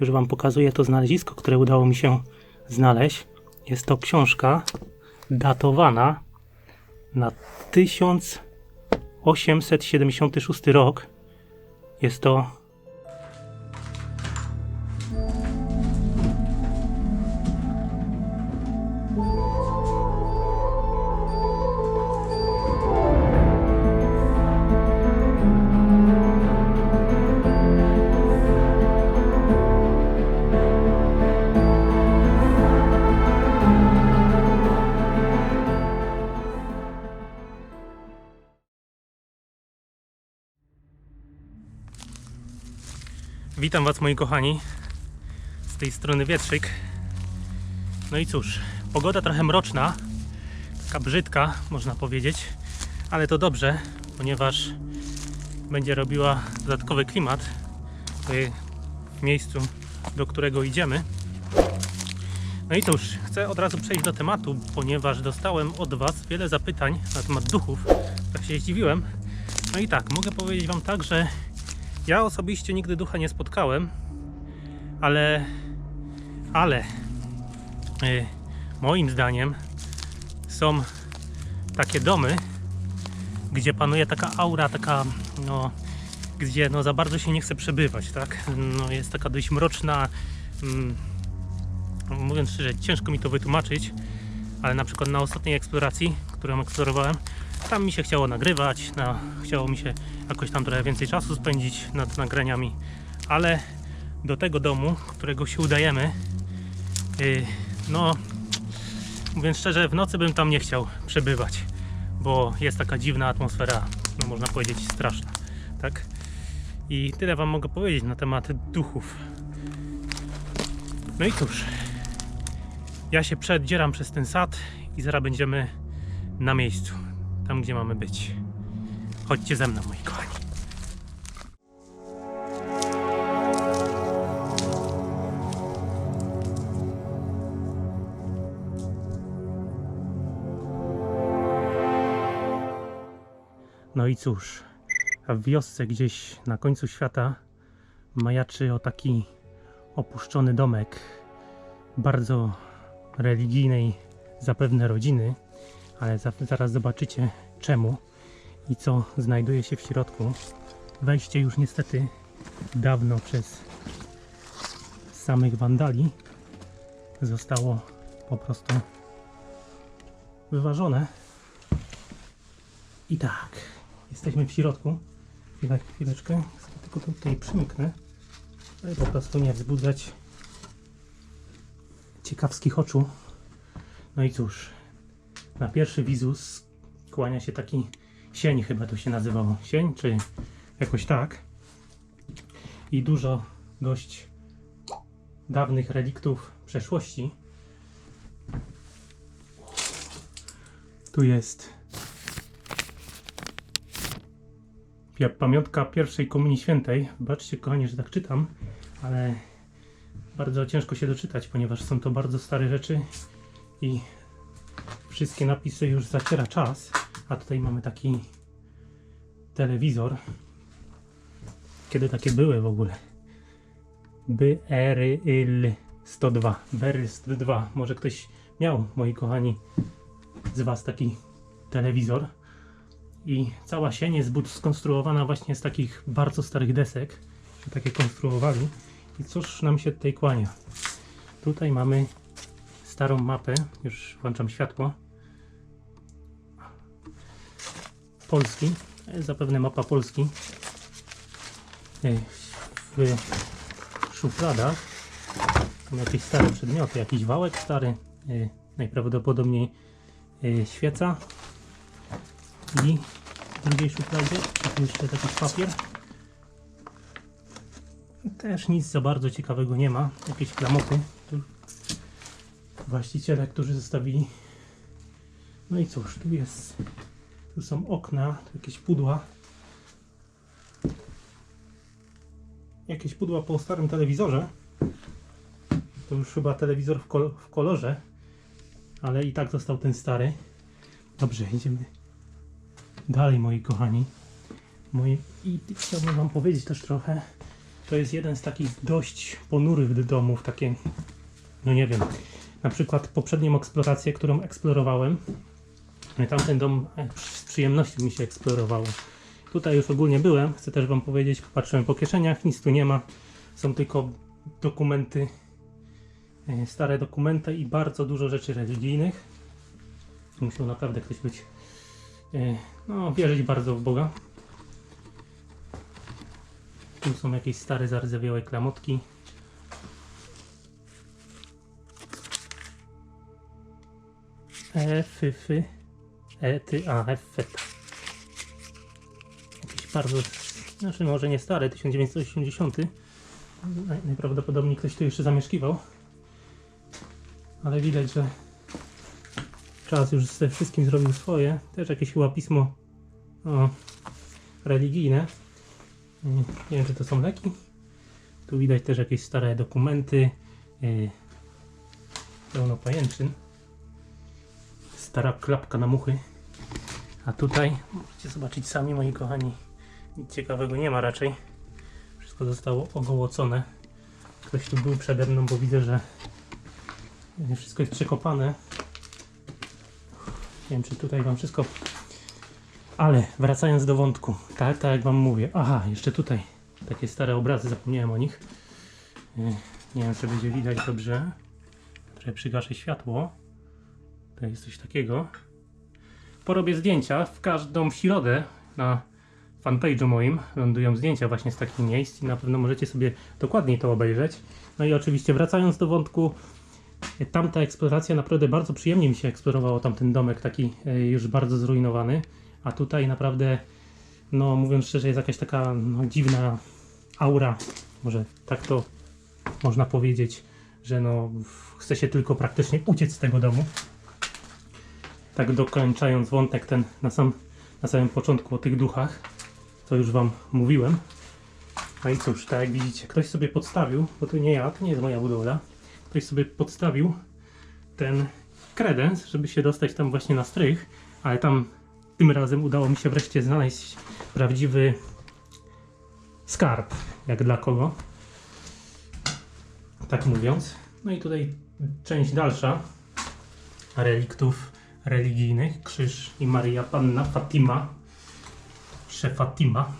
Już Wam pokazuję to znalezisko, które udało mi się znaleźć. Jest to książka datowana na 1876 rok. Jest to Witam Was moi kochani. Z tej strony Wietrzyk. No i cóż, pogoda trochę mroczna Taka brzydka można powiedzieć Ale to dobrze, ponieważ będzie robiła dodatkowy klimat w miejscu, do którego idziemy. No i cóż, chcę od razu przejść do tematu, ponieważ dostałem od Was wiele zapytań na temat duchów. Tak się zdziwiłem. No i tak, mogę powiedzieć Wam tak, że ja osobiście nigdy ducha nie spotkałem, ale, ale y, moim zdaniem są takie domy, gdzie panuje taka aura, taka no, gdzie no za bardzo się nie chce przebywać, tak? No, jest taka dość mroczna. Mm, mówiąc szczerze, ciężko mi to wytłumaczyć, ale na przykład na ostatniej eksploracji, którą eksplorowałem, tam mi się chciało nagrywać, chciało mi się jakoś tam trochę więcej czasu spędzić nad nagraniami, ale do tego domu, którego się udajemy, yy, no mówiąc szczerze, w nocy bym tam nie chciał przebywać, bo jest taka dziwna atmosfera, no można powiedzieć straszna, tak? I tyle Wam mogę powiedzieć na temat duchów. No i cóż, ja się przedzieram przez ten sad i zaraz będziemy na miejscu, tam gdzie mamy być. Chodźcie ze mną, moi kochani. No i cóż, w wiosce gdzieś na końcu świata majaczy o taki opuszczony domek bardzo religijnej zapewne rodziny, ale za, zaraz zobaczycie czemu i co znajduje się w środku. Wejście już niestety dawno przez samych wandali zostało po prostu wyważone. I tak, jesteśmy w środku. Chwilę, chwileczkę, tylko tutaj przymknę, żeby po prostu nie wzbudzać ciekawskich oczu. No i cóż, na pierwszy wizus kłania się taki sień, chyba to się nazywało. Sień, czy jakoś tak. I dużo dość dawnych reliktów przeszłości. Tu jest pamiątka pierwszej Komunii Świętej. Wybaczcie, kochani, że tak czytam, ale bardzo ciężko się doczytać, ponieważ są to bardzo stare rzeczy i wszystkie napisy już zaciera czas. A tutaj mamy taki telewizor. Kiedy takie były w ogóle? BRL 102. BRL 102. Może ktoś miał, moi kochani, z Was taki telewizor. I cała sień jest skonstruowana właśnie z takich bardzo starych desek. Takie konstruowali. I cóż nam się tutaj kłania? Tutaj mamy starą mapę. Już włączam światło. Polski. Zapewne mapa Polski. W szufladach są jakieś stare przedmioty, jakiś wałek stary, e, najprawdopodobniej e, świeca i w drugiej szufladzie jeszcze jakiś papier. Też nic za bardzo ciekawego nie ma. Jakieś klamoty. Właściciele, którzy zostawili. No i cóż, tu jest tu są okna, tu jakieś pudła. Jakieś pudła po starym telewizorze. To już chyba telewizor w, kol w kolorze, ale i tak został ten stary. Dobrze, idziemy dalej, moi kochani. I chciałbym Wam powiedzieć też trochę to jest jeden z takich dość ponurych domów, takie, no nie wiem, na przykład poprzednią eksplorację, którą eksplorowałem, tamten dom e, z przyjemnością mi się eksplorowało. Tutaj już ogólnie byłem, chcę też Wam powiedzieć, patrzyłem po kieszeniach, nic tu nie ma, są tylko dokumenty, e, stare dokumenty i bardzo dużo rzeczy religijnych. Musiał naprawdę ktoś być, e, no wierzyć bardzo w Boga. Tu są jakieś stare, zardzewiałe klamotki. E, fy. E, ty, a, F, feta. Jakiś bardzo, znaczy może nie stary, 1980. Naj- Najprawdopodobniej ktoś tu jeszcze zamieszkiwał. Ale widać, że czas już ze wszystkim zrobił swoje. Też jakieś chyba pismo o, religijne. Nie wiem, czy to są leki. Tu widać też jakieś stare dokumenty. Yy, pełno pajęczyn. Stara klapka na muchy. A tutaj możecie zobaczyć sami, moi kochani. Nic ciekawego nie ma raczej. Wszystko zostało ogołocone. Ktoś tu był przede mną, bo widzę, że wszystko jest przekopane. Nie wiem, czy tutaj Wam wszystko ale wracając do wątku, tak, tak jak wam mówię. Aha, jeszcze tutaj takie stare obrazy, zapomniałem o nich. Yy, Nie wiem, czy będzie widać dobrze. Trochę przygaszę światło. To jest coś takiego. Porobię zdjęcia w każdą środę na fanpage'u moim. Lądują zdjęcia właśnie z takich miejsc i na pewno możecie sobie dokładniej to obejrzeć. No i oczywiście wracając do wątku, tamta eksploracja naprawdę bardzo przyjemnie mi się eksplorowało tamten domek taki e, już bardzo zrujnowany. A tutaj naprawdę, no mówiąc szczerze, jest jakaś taka no, dziwna aura, może tak to można powiedzieć, że no chce się tylko praktycznie uciec z tego domu. Tak dokończając wątek ten na, sam, na samym początku o tych duchach, co już Wam mówiłem. No i cóż, tak jak widzicie, ktoś sobie podstawił, bo to nie ja, to nie jest moja budowla, ktoś sobie podstawił ten kredens, żeby się dostać tam właśnie na strych, ale tam tym razem udało mi się wreszcie znaleźć prawdziwy skarb, jak dla kogo. Tak mówiąc. No i tutaj część dalsza reliktów religijnych. Krzyż i Maria Panna Fatima. Szef Fatima.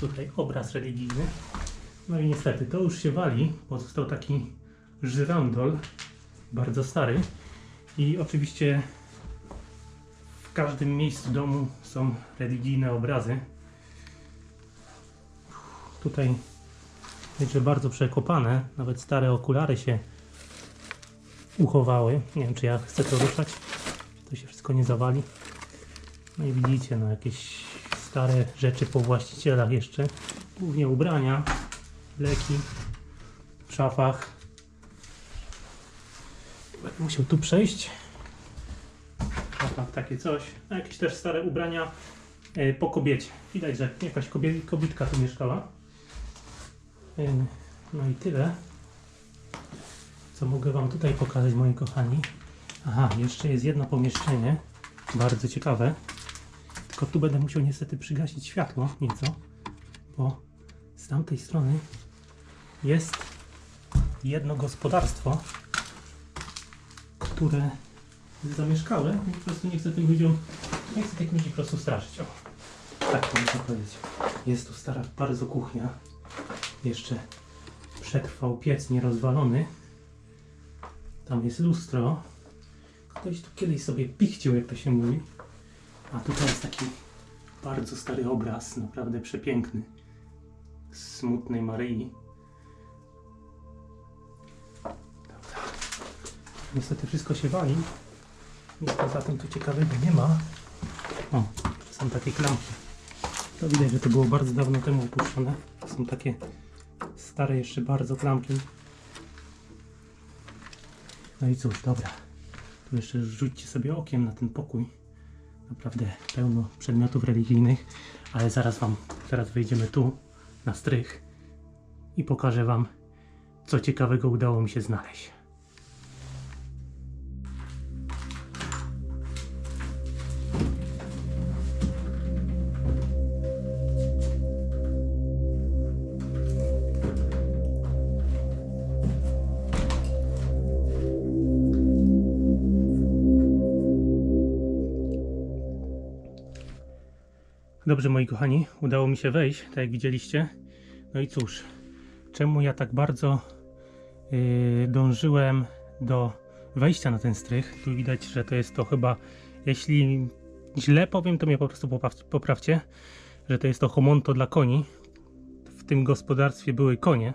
Tutaj obraz religijny. No i niestety to już się wali. Pozostał taki żyrandol, bardzo stary. I oczywiście w każdym miejscu domu są religijne obrazy. Tutaj wiecie, bardzo przekopane, nawet stare okulary się uchowały. Nie wiem, czy ja chcę to ruszać, to się wszystko nie zawali. No i widzicie, no jakieś stare rzeczy po właścicielach jeszcze. Głównie ubrania, leki w szafach. Będę musiał tu przejść. Tak, takie coś. A jakieś też stare ubrania e, po kobiecie. Widać, że jakaś kobie, tu mieszkała. E, no i tyle. Co mogę Wam tutaj pokazać, moi kochani. Aha, jeszcze jest jedno pomieszczenie. Bardzo ciekawe. Tylko tu będę musiał niestety przygasić światło nieco, bo z tamtej strony jest jedno gospodarstwo, które zamieszkałe i po prostu nie chcę tym ludziom, nie chcę tych ludzi po prostu straszyć. O, tak to można powiedzieć. Jest tu stara bardzo kuchnia. Jeszcze przetrwał piec nierozwalony. Tam jest lustro. Ktoś tu kiedyś sobie pichcił, jak to się mówi. A tutaj jest taki bardzo stary obraz, naprawdę przepiękny. Smutnej Maryi. Dobra. Niestety wszystko się wali. Nic poza tym tu ciekawego nie ma. O, są takie klamki. To widać, że to było bardzo dawno temu opuszczone. Są takie stare jeszcze bardzo klamki. No i cóż, dobra. Tu jeszcze rzućcie sobie okiem na ten pokój. Naprawdę pełno przedmiotów religijnych, ale zaraz Wam, teraz wejdziemy tu, na strych i pokażę Wam, co ciekawego udało mi się znaleźć. Dobrze, moi kochani, udało mi się wejść, tak jak widzieliście. No i cóż, czemu ja tak bardzo yy, dążyłem do wejścia na ten strych? Tu widać, że to jest to chyba, jeśli źle powiem, to mnie po prostu popraw- poprawcie, że to jest to homonto dla koni. W tym gospodarstwie były konie.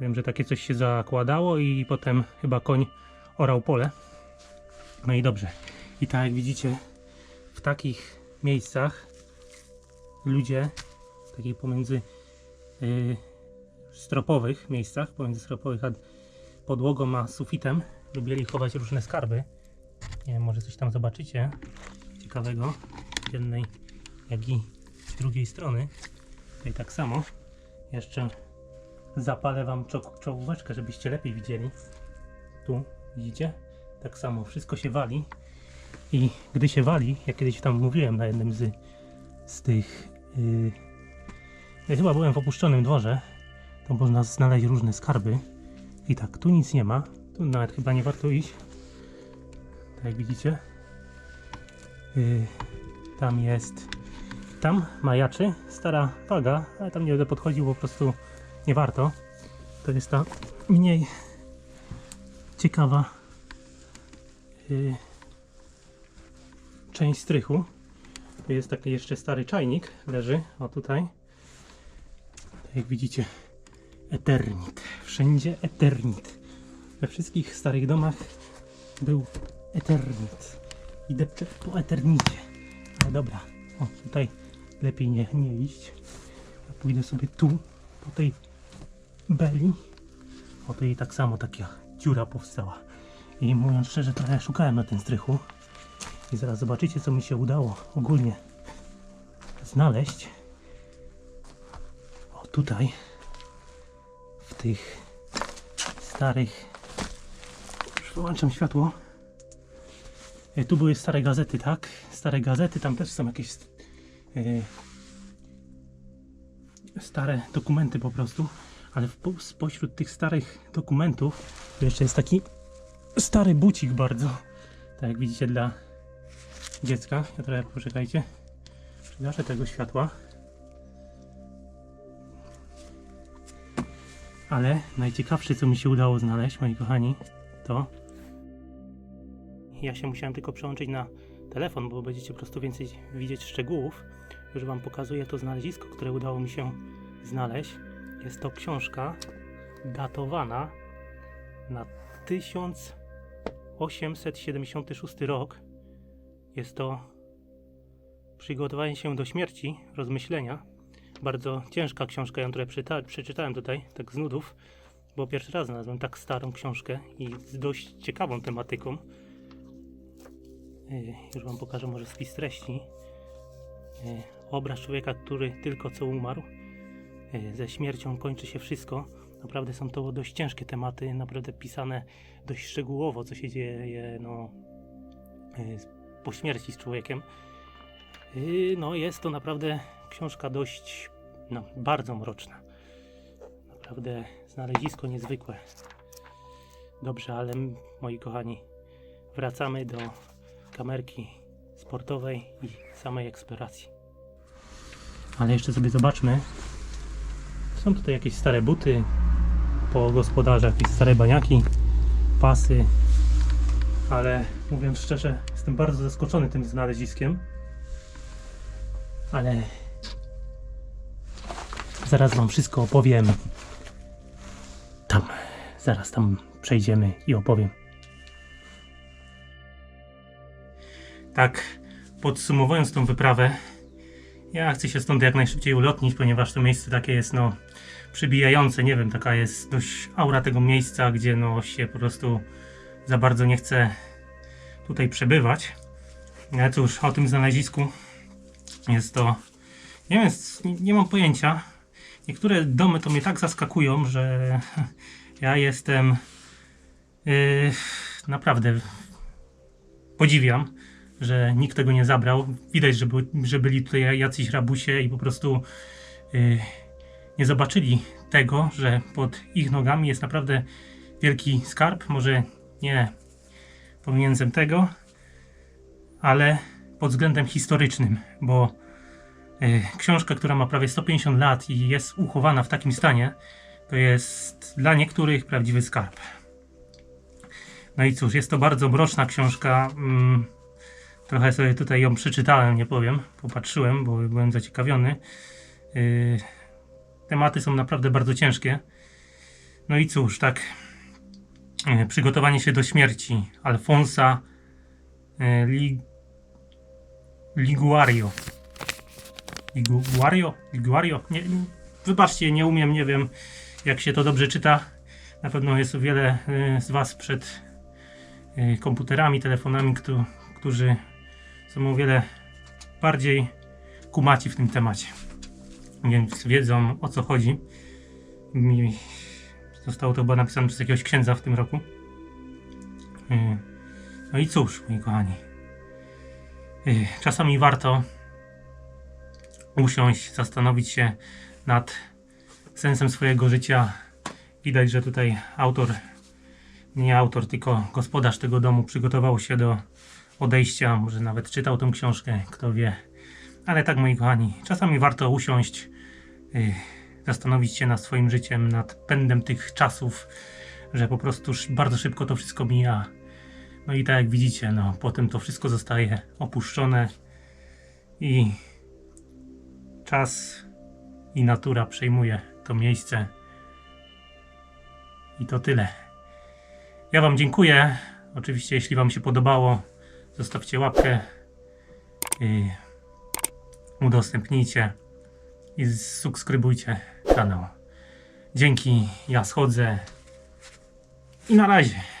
Wiem, że takie coś się zakładało i potem chyba koń orał pole. No i dobrze. I tak jak widzicie, w takich miejscach ludzie, takich pomiędzy yy, stropowych miejscach, pomiędzy stropowych a podłogą a sufitem, lubili chować różne skarby. Nie wiem, może coś tam zobaczycie ciekawego z jednej, jak i z drugiej strony. Tutaj tak samo. Jeszcze zapalę wam czo- czołóweczkę, żebyście lepiej widzieli. Tu widzicie? Tak samo wszystko się wali. I gdy się wali, jak kiedyś tam mówiłem na jednym z, z tych. Yy, ja chyba byłem w opuszczonym dworze, to można znaleźć różne skarby. I tak, tu nic nie ma. Tu nawet chyba nie warto iść. Tak jak widzicie. Yy, tam jest. Tam majaczy stara waga, ale tam nie będę podchodził, po prostu nie warto. To jest ta mniej ciekawa yy, część strychu. Tu jest taki jeszcze stary czajnik, leży, o tutaj. Jak widzicie, Eternit. Wszędzie Eternit. We wszystkich starych domach był Eternit. Idę prze- po Eternicie. Ale dobra, o tutaj lepiej nie, nie iść. Ja pójdę sobie tu, po tej beli. O tu jej tak samo taka dziura powstała. I mówiąc szczerze, trochę szukałem na tym strychu. I zaraz zobaczycie, co mi się udało ogólnie znaleźć. O tutaj, w tych starych. Już wyłączam światło. E, Tu były stare gazety, tak? Stare gazety, tam też są jakieś e, stare dokumenty po prostu. Ale w, po- spośród tych starych dokumentów jeszcze jest taki stary bucik bardzo. Tak jak widzicie dla dziecka. Ja trochę poczekajcie. Przygaszę tego światła. Ale najciekawsze, co mi się udało znaleźć, moi kochani, to ja się musiałem tylko przełączyć na telefon, bo będziecie po prostu więcej widzieć szczegółów. Już Wam pokazuję to znalezisko, które udało mi się znaleźć. Jest to książka datowana na 1876 rok. Jest to przygotowanie się do śmierci, rozmyślenia. Bardzo ciężka książka, ją trochę przeczyta- przeczytałem tutaj, tak z nudów, bo pierwszy raz znalazłem tak starą książkę i z dość ciekawą tematyką. Yy, Już Wam pokażę może spis treści. Yy, Obraz człowieka, który tylko co umarł. Yy, Ze śmiercią kończy się wszystko. Naprawdę są to dość ciężkie tematy, naprawdę pisane dość szczegółowo, co się dzieje no, po śmierci z człowiekiem. Yy, No, jest to naprawdę książka dość, no, bardzo mroczna. Naprawdę znalezisko niezwykłe. Dobrze, ale moi kochani, wracamy do kamerki sportowej i samej eksploracji. Ale jeszcze sobie zobaczmy. Są tutaj jakieś stare buty po gospodarze, jakieś stare baniaki, pasy. Ale mówiąc szczerze, jestem bardzo zaskoczony tym znaleziskiem. Ale zaraz Wam wszystko opowiem. Tam, zaraz tam przejdziemy i opowiem. Tak, podsumowując tą wyprawę, ja chcę się stąd jak najszybciej ulotnić, ponieważ to miejsce takie jest, no, przybijające, nie wiem, taka jest dość aura tego miejsca, gdzie, no, się po prostu za bardzo nie chce tutaj przebywać. Ale cóż, o tym znalezisku jest to, nie wiem, nie, mam pojęcia. Niektóre domy to mnie tak zaskakują, że ja jestem yy, naprawdę podziwiam, że nikt tego nie zabrał. Widać, że, były, że byli tutaj jacyś rabusie i po prostu yy, nie zobaczyli tego, że pod ich nogami jest naprawdę wielki skarb. Może nie pomiędzy tego, ale pod względem historycznym, bo E, Książka, która ma prawie 150 lat i jest uchowana w takim stanie, to jest dla niektórych prawdziwy skarb. No i cóż, jest to bardzo mroczna książka. Mm, Trochę sobie tutaj ją przeczytałem, nie powiem, popatrzyłem, bo byłem zaciekawiony. Yy, tematy są naprawdę bardzo ciężkie. No i cóż, tak. Yy, przygotowanie się do śmierci Alfonsa yy, Li, Liguario. Liguario? Liguario? Nie, wybaczcie, nie umiem, nie wiem jak się to dobrze czyta. Na pewno jest wiele yy, z Was przed komputerami, telefonami, którzy są o wiele bardziej kumaci w tym temacie. Więc wiedzą o co chodzi. Zostało to chyba napisane przez jakiegoś księdza w tym roku. Yy, No i cóż, moi kochani. Yy, Czasami warto usiąść, zastanowić się nad sensem swojego życia. Widać, że tutaj autor, nie autor, tylko gospodarz tego domu przygotował się do odejścia, może nawet czytał tą książkę, kto wie. Ale tak, moi kochani, czasami warto usiąść, yy, zastanowić się nad swoim życiem, nad pędem tych czasów, że po prostu bardzo szybko to wszystko mija. No i tak jak widzicie, no potem to wszystko zostaje opuszczone i czas i natura przejmuje to miejsce. I to tyle. Ja Wam dziękuję. Oczywiście, jeśli Wam się podobało, zostawcie łapkę, udostępnijcie i subskrybujcie kanał. Dzięki, ja schodzę i na razie.